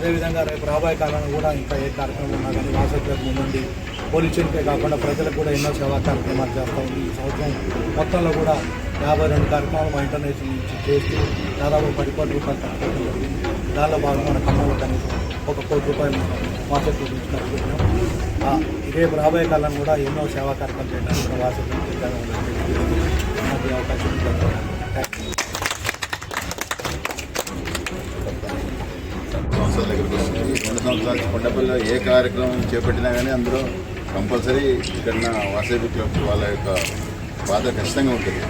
అదేవిధంగా రేపు రాబోయే కాలంలో కూడా ఇంకా ఏ కార్యక్రమం ఉన్నా కానీ వాసవ్యులకు ముందుండి పోలీసులకే కాకుండా ప్రజలకు కూడా ఎన్నో సేవా కార్యక్రమాలు చేస్తూ ఉంది. ఈ సంవత్సరం మొత్తంలో కూడా యాభై రెండు కార్యక్రమాలు మా ఇంటర్నేషనల్ నుంచి చేస్తూ దాదాపు పది కోట్ల రూపాయలు ఖర్చు జరిగింది దానిలో భాగంగా మన ఖమ్మంలో కనీసం ఒక కోటి రూపాయలు మా నుంచి గురించి ఖర్చు రేపు రాబోయే కాలం కూడా ఎన్నో సేవా కార్యక్రమాలు చేయడానికి కూడా దగ్గరికి వస్తుంది. రెండు సంవత్సరాలు కొండపల్లిలో ఏ కార్యక్రమం చేపట్టినా కానీ అందులో కంపల్సరీ ఇక్కడ వాసవి క్లబ్ వాళ్ళ యొక్క పాత్ర ఖచ్చితంగా ఉంటుంది.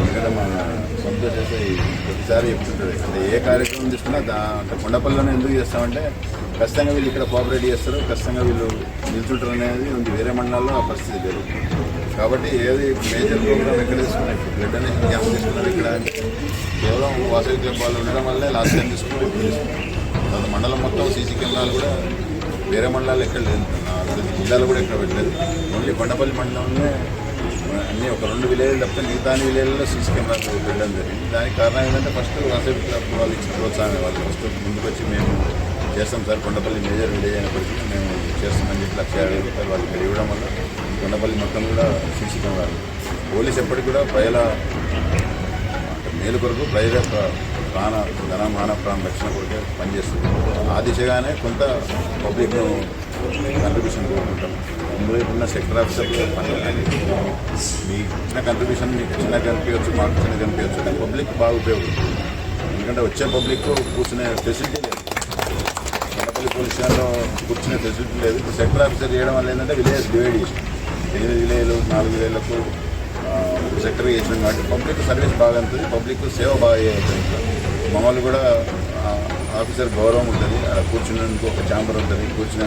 ఎందుకంటే మన సొంత చేసే ప్రతిసారి చెప్తుంటుంది అంటే ఏ కార్యక్రమం తీసుకున్నా దా అంటే కొండపల్లిలోనే ఎందుకు చేస్తామంటే ఖచ్చితంగా వీళ్ళు ఇక్కడ కోఆపరేట్ చేస్తారు ఖచ్చితంగా వీళ్ళు నిల్చుంటారు అనేది ఉంది. వేరే మండలాల్లో ఆ పరిస్థితి జరుగుతుంది కాబట్టి ఏది మేజర్ ప్రోగ్రామ్ ఎక్కడ తీసుకున్నా బ్లడ్ అనేది క్యాంప్ తీసుకున్నారు ఇక్కడ. అంటే కేవలం వాసవి క్లబ్ వాళ్ళు ఉండడం వల్లే లాస్ట్ టైం తీసుకున్నారు ఇప్పుడు తీసుకున్నారు. తర్వాత మండలం మొత్తం సీసీ కెమెరాలు కూడా వేరే మండలాలు ఎక్కడ లేదు జిల్లాలో కూడా ఎక్కడ పెట్టలేదు. ఓన్లీ కొండపల్లి మండలంలో అన్ని ఒక రెండు విలేజ్లు తప్పితే మిగతా విలేజ్లో సీసీ కెమెరాలు పెట్టడం జరిగింది. దానికి కారణం ఏంటంటే ఫస్ట్ వాసవి క్లబ్ వాళ్ళు ఇచ్చిన ప్రోత్సాహం వాళ్ళు ఫస్ట్ ముందుకు వచ్చి మేము చేస్తాం సార్ కొండపల్లి మేజర్ విలేజ్ అయినప్పటికీ మేము చేస్తామని చెప్పి లక్ష యాభై రూపాయలు వాళ్ళకి ఇవ్వడం వల్ల కొండపల్లి మొత్తం కూడా సీసీ కెమెరాలు. పోలీస్ ఎప్పటికి కూడా ప్రజల మేలు కొరకు ప్రజల యొక్క ప్రాణ ధన మాన ప్రాణ రక్షణ కొరకే పనిచేస్తుంది. ఆ దిశగానే కొంత పబ్లిక్ను కంట్రిబ్యూషన్ కోరుకుంటాం. ఇందులో ఉన్న సెక్టర్ ఆఫీసర్లు పనులు మీ చిన్న కంట్రిబ్యూషన్ మీకు చిన్న కనిపించవచ్చు మాకు చిన్న కనిపించవచ్చు కానీ పబ్లిక్ బాగా ఉపయోగపడుతుంది. ఎందుకంటే వచ్చే పబ్లిక్ కూర్చునే ఫెసిలిటీ లేదు. కొండపల్లి పోలీస్ స్టేషన్లో కూర్చునే ఫెసిలిటీ లేదు. ఇప్పుడు సెక్టర్ ఆఫీసర్ చేయడం వల్ల ఏంటంటే విలేజ్ డివైడ్ చేసి ఎనిమిది విలేజ్లు నాలుగు విలేజ్లకు సెక్టర్ చేసినాం కాబట్టి పబ్లిక్ సర్వీస్ బాగా ఉంటుంది. పబ్లిక్ సేవ బాగా అవుతుంది మమ్మల్ని కూడా ఆ, ఆఫీసర్ గౌరవం ఉంటుంది. అక్కడ ఒక ఛాంబర్ ఉంటుంది. కూర్చున్న